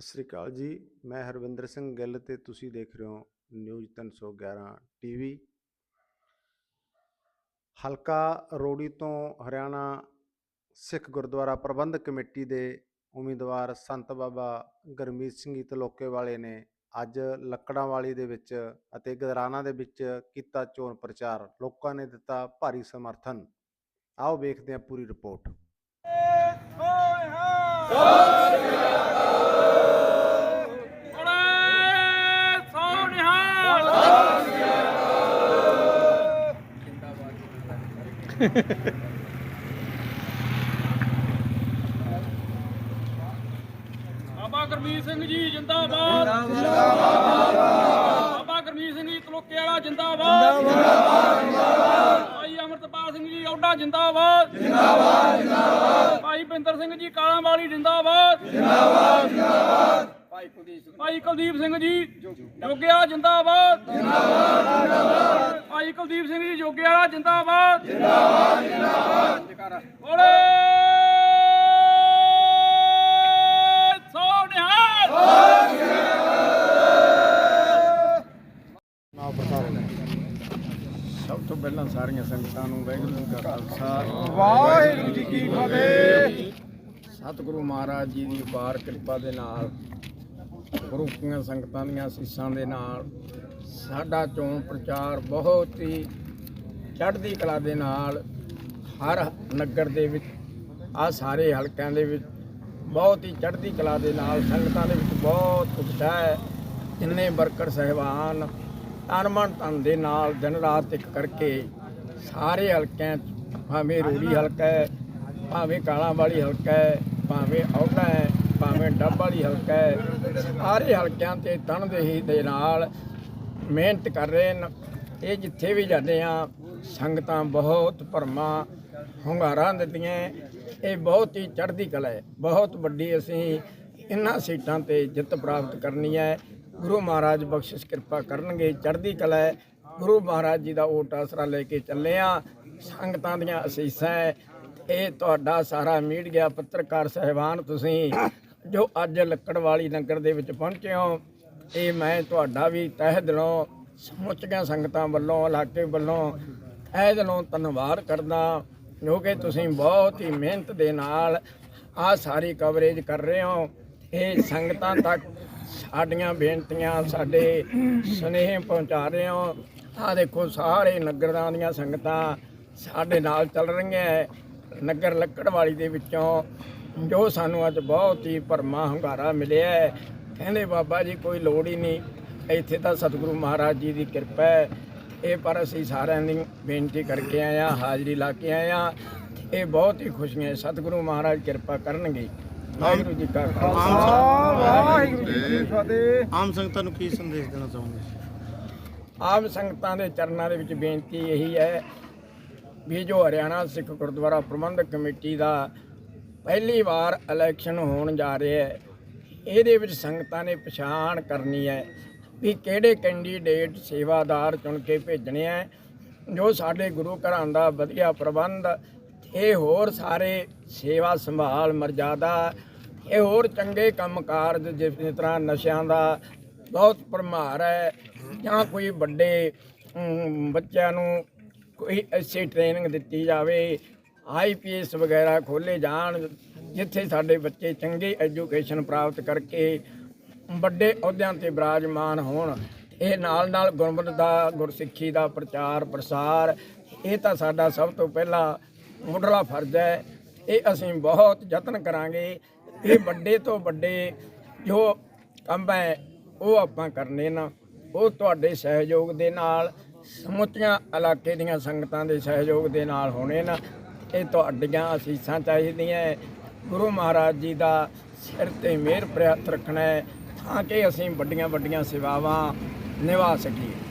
ਸਤਿ ਸ੍ਰੀ ਅਕਾਲ ਜੀ। ਮੈਂ ਹਰਵਿੰਦਰ ਸਿੰਘ ਗਿੱਲ ਤੇ ਤੁਸੀਂ ਦੇਖ ਰਹੇ ਹੋ ਨਿਊਜ਼ 311 ਟੀਵੀ। ਹਲਕਾ ਰੋੜੀ ਤੋਂ ਹਰਿਆਣਾ ਸਿੱਖ ਗੁਰਦੁਆਰਾ ਪ੍ਰਬੰਧਕ ਕਮੇਟੀ ਦੇ ਉਮੀਦਵਾਰ ਸੰਤ ਬਾਬਾ ਗਰਮੀਤ ਸਿੰਘ ਤਲੋਕੇ ਵਾਲੇ ਨੇ ਅੱਜ ਲੱਕੜਾਂਵਾਲੀ ਦੇ ਵਿੱਚ ਅਤੇ ਗਦਰਾਣਾ ਦੇ ਵਿੱਚ ਕੀਤਾ ਚੋਣ ਪ੍ਰਚਾਰ। ਲੋਕਾਂ ਨੇ ਦਿੱਤਾ ਭਾਰੀ ਸਮਰਥਨ। ਆਓ ਵੇਖਦੇ ਹਾਂ ਪੂਰੀ ਰਿਪੋਰਟ। ਬਾਬਾ ਗੁਰਮੀਤ ਸਿੰਘ ਜੀ, ਜਿੰਦਾਬਾਦ। ਜਿੰਦਾਬਾਦ ਬਾਬਾ ਗੁਰਮੀਤ ਸਿੰਘ ਜੀ, ਤਲੋਕੇ ਵਾਲਾ ਜਿੰਦਾਬਾਦ। ਜਿੰਦਾਬਾਦ ਭਾਈ ਅਮਰਤਪਾਲ ਸਿੰਘ ਜੀ ਔਡਾ ਜਿੰਦਾਬਾਦ। ਜਿੰਦਾਬਾਦ ਜਿੰਦਾਬਾਦ ਭਾਈ ਬਿੰਦਰ ਸਿੰਘ ਜੀ ਕਾਲਾਂ ਵਾਲੀ ਜਿੰਦਾਬਾਦ। ਭਾਈ ਕੁਲਦੀਪ ਸਿੰਘ ਜੀ, ਜੋਗਿਆ ਜਿੰਦਾਬਾਦ ਜਿੰਦਾਬਾਦ। ਭਾਈ ਕੁਲਦੀਪ ਸਿੰਘ ਜੀ ਜੋਗਿਆ ਜਿੰਦਾਬਾਦ। ਜਿੰਦਾਬਾਦ ਜਿੰਦਾਬਾਦ। ਬੋਲੇ। ਸੋ ਨਿਹਾਲ ਸਭ ਤੋਂ ਪਹਿਲਾਂ ਸਾਰੀਆਂ ਸੰਗਤਾਂ ਨੂੰ ਵਾਹਿਗੁਰੂ ਜੀ ਕਾ ਖਾਲਸਾ। ਵਾਹਿਗੁਰੂ ਜੀ ਕੀ ਫਤਿਹ। ਸਤਿਗੁਰੂ ਮਹਾਰਾਜ ਜੀ ਦੀ ਅਪਾਰ ਕਿਰਪਾ ਦੇ ਨਾਲ ਗੁਰੂ ਸੰਗਤਾਂ ਦੀਆਂ ਅਸੀਸਾਂ ਦੇ ਨਾਲ ਸਾਡਾ ਚੋਣ ਪ੍ਰਚਾਰ ਬਹੁਤ ਹੀ ਚੜ੍ਹਦੀ ਕਲਾ ਦੇ ਨਾਲ ਹਰ ਨਗਰ ਦੇ ਵਿੱਚ ਆ ਸਾਰੇ ਹਲਕਿਆਂ ਦੇ ਵਿੱਚ ਬਹੁਤ ਹੀ ਚੜ੍ਹਦੀ ਕਲਾ ਦੇ ਨਾਲ ਸੰਗਤਾਂ ਦੇ ਵਿੱਚ ਬਹੁਤ ਉਤਸ਼ਾਹ ਹੈ। ਜਿੰਨੇ ਵਰਕਰ ਸਹਿਬਾਨ ਤਨ ਧਨ ਦੇ ਨਾਲ ਦਿਨ ਰਾਤ ਇੱਕ ਕਰਕੇ ਸਾਰੇ ਹਲਕਿਆਂ 'ਚ, ਭਾਵੇਂ ਰੂੜੀ ਹਲਕਾ ਹੈ, ਭਾਵੇਂ ਕਾਲਾਂ ਵਾਲੀ ਹਲਕਾ ਹੈ, ਭਾਵੇਂ ਔਡਾ ਹੈ ਭਾਵੇਂ ਡੱਬ ਵਾਲੀ ਹਲਕਾ ਹੈ, ਸਾਰੇ ਹਲਕਿਆਂ ਤੇ ਤਨਦੇਹੀ ਦੇ ਨਾਲ ਮਿਹਨਤ ਕਰ ਰਹੇ ਨੇ ਇਹ ਜਿੱਥੇ ਵੀ ਜਾਂਦੇ ਆ ਸੰਗਤਾਂ ਬਹੁਤ ਭਰਮਾਂ, ਹੁੰਗਾਰਾ ਦਿੰਦੀਆਂ ਇਹ ਬਹੁਤ ਹੀ ਚੜ੍ਹਦੀ ਕਲਾ ਹੈ। ਬਹੁਤ ਵੱਡੀ ਅਸੀਂ ਇਹਨਾਂ ਸੀਟਾਂ ਤੇ ਜਿੱਤ ਪ੍ਰਾਪਤ ਕਰਨੀ ਹੈ। ਗੁਰੂ ਮਹਾਰਾਜ ਬਖਸ਼ਿਸ਼ ਕਿਰਪਾ ਕਰਨਗੇ, ਚੜ੍ਹਦੀ ਕਲਾ ਹੈ। ਗੁਰੂ ਮਹਾਰਾਜ ਜੀ ਦਾ ਓਟ ਆਸਰਾ ਲੈ ਕੇ ਚੱਲੇ ਆ ਸੰਗਤਾਂ ਦੀਆਂ ਅਸੀਸਾਂ ਹੈ। ਇਹ ਤੁਹਾਡਾ ਸਾਰਾ ਮੀਡੀਆ ਪੱਤਰਕਾਰ ਸਹਿਬਾਨ ਤੁਸੀਂ ਜੋ ਅੱਜ ਲੱਕੜਵਾਲੀ ਨਗਰ ਦੇ ਵਿੱਚ ਪਹੁੰਚੇ ਹੋ, ਇਹ ਮੈਂ ਤੁਹਾਡਾ ਵੀ ਤਹਿ ਦਿਲੋਂ, ਸਮੁੱਚੀਆਂ ਸੰਗਤਾਂ ਵੱਲੋਂ, ਇਲਾਕੇ ਵੱਲੋਂ ਤਹਿ ਦਿਲੋਂ ਧੰਨਵਾਦ ਕਰਦਾ ਜੋ ਕਿ ਤੁਸੀਂ ਬਹੁਤ ਹੀ ਮਿਹਨਤ ਦੇ ਨਾਲ ਆ ਸਾਰੀ ਕਵਰੇਜ ਕਰ ਰਹੇ ਹੋ। ਇਹ ਸੰਗਤਾਂ ਤੱਕ ਸਾਡੀਆਂ ਬੇਨਤੀਆਂ, ਸਾਡੇ ਸੁਨੇਹੇ ਪਹੁੰਚਾ ਰਹੇ ਹੋ। ਆ ਦੇਖੋ, ਸਾਰੇ ਨਗਰਾਂ ਦੀਆਂ ਸੰਗਤਾਂ ਸਾਡੇ ਨਾਲ ਚੱਲ ਰਹੀਆਂ ਨਗਰ ਲੱਕੜਵਾਲੀ ਦੇ ਵਿੱਚੋਂ ਜੋ ਸਾਨੂੰ ਅੱਜ ਬਹੁਤ ਹੀ ਭਰਮਾ ਹੰਗਾਰਾ ਮਿਲਿਆ ਹੈ। ਕਹਿੰਦੇ ਬਾਬਾ ਜੀ ਕੋਈ ਲੋੜ ਹੀ ਨਹੀਂ। ਇੱਥੇ ਤਾਂ ਸਤਿਗੁਰੂ ਮਹਾਰਾਜ ਜੀ ਦੀ ਕਿਰਪਾ ਹੈ। ਇਹ ਪਰ ਅਸੀਂ ਸਾਰਿਆਂ ਦੀ ਬੇਨਤੀ ਕਰਕੇ ਆਏ ਹਾਂ ਹਾਜ਼ਰੀ ਲਾ ਕੇ ਆਏ ਹਾਂ। ਇਹ ਬਹੁਤ ਹੀ ਖੁਸ਼ੀਆਂ ਹੈ। ਸਤਿਗੁਰੂ ਮਹਾਰਾਜ ਕਿਰਪਾ ਕਰਨਗੇ। ਵਾਹਿਗੁਰੂ ਜੀ ਕਾ ਖਾਲਸਾ। ਵਾਹਿਗੁਰੂ ਜੀ ਕੀ ਫਤਿਹ। ਆਮ ਸੰਗਤਾਂ ਨੂੰ ਕੀ ਸੰਦੇਸ਼ ਦੇਣਾ ਚਾਹੁੰਦੇ ਆਮ ਸੰਗਤਾਂ ਦੇ ਚਰਨਾਂ ਦੇ ਵਿੱਚ ਬੇਨਤੀ ਇਹੀ ਹੈ ਵੀ ਜੋ ਹਰਿਆਣਾ ਸਿੱਖ ਗੁਰਦੁਆਰਾ ਪ੍ਰਬੰਧਕ ਕਮੇਟੀ ਦਾ ਪਹਿਲੀ ਵਾਰ ਇਲੈਕਸ਼ਨ ਹੋਣ ਜਾ ਰਿਹਾ ਹੈ। ਇਹਦੇ ਵਿੱਚ ਸੰਗਤਾਂ ਨੇ ਪਛਾਣ ਕਰਨੀ ਹੈ ਵੀ ਕਿਹੜੇ ਕੈਂਡੀਡੇਟ ਸੇਵਾਦਾਰ ਚੁਣ ਕੇ ਭੇਜਣੇ ਹੈ। ਜੋ ਸਾਡੇ ਗੁਰੂ ਘਰਾਂ ਦਾ ਵਧੀਆ ਪ੍ਰਬੰਧ ਇਹ ਹੋਰ ਸਾਰੇ ਸੇਵਾ ਸੰਭਾਲ ਮਰਜ਼ਾਦਾ ਇਹ ਹੋਰ ਚੰਗੇ ਕੰਮ ਕਾਰਜ ਜਿਸ ਤਰ੍ਹਾਂ ਨਸ਼ਿਆਂ ਦਾ ਬਹੁਤ ਭਰਮਾਰ ਹੈ, ਜਾਂ ਕੋਈ ਵੱਡੇ ਬੱਚਿਆਂ ਨੂੰ ਕੋਈ ਐਸੀ ਟ੍ਰੇਨਿੰਗ ਦਿੱਤੀ ਜਾਵੇ ਆਈਪੀਐਸ ਵਗੈਰਾ ਖੋਲੇ ਜਾਣ, ਜਿੱਥੇ ਸਾਡੇ ਬੱਚੇ ਚੰਗੀ ਐਜੂਕੇਸ਼ਨ ਪ੍ਰਾਪਤ ਕਰਕੇ ਵੱਡੇ ਅਹੁਦਿਆਂ ਤੇ ਬਿਰਾਜਮਾਨ ਹੋਣ। ਇਹ ਨਾਲ ਨਾਲ ਗੁਰਮਤਿ ਦਾ, ਗੁਰਸਿੱਖੀ ਦਾ ਪ੍ਰਚਾਰ, ਪ੍ਰਸਾਰ, ਇਹ ਤਾਂ ਸਾਡਾ ਸਭ ਤੋਂ ਪਹਿਲਾ ਮੁੱਢਲਾ ਫਰਜ਼ ਹੈ। ਇਹ ਅਸੀਂ ਬਹੁਤ ਯਤਨ ਕਰਾਂਗੇ। ਇਹ ਵੱਡੇ ਤੋਂ ਵੱਡੇ ਜੋ ਕੰਮ ਹੈ, ਉਹ ਆਪਾਂ ਕਰਨੇ ਨਾ। ਉਹ ਤੁਹਾਡੇ ਸਹਿਯੋਗ ਦੇ ਨਾਲ ਸਮੁੱਚੀਆਂ ਇਲਾਕੇ ਦੀਆਂ ਸੰਗਤਾਂ ਦੇ ਸਹਿਯੋਗ ਦੇ ਨਾਲ ਹੋਣੇ ਨਾ। ਇਹ ਤੁਹਾਡੀਆਂ ਅਸੀਸਾਂ ਚਾਹੀਦੀਆਂ ਗੁਰੂ ਮਹਾਰਾਜ ਜੀ ਦਾ ਸਿਰ ਤੇ ਮਿਹਰ ਪ੍ਰਿਆਤ ਰੱਖਣਾ ਹੈ, ਤਾਂ ਕਿ ਅਸੀਂ ਵੱਡੀਆਂ ਵੱਡੀਆਂ ਸੇਵਾਵਾਂ ਨਿਭਾ ਸਕੀਏ।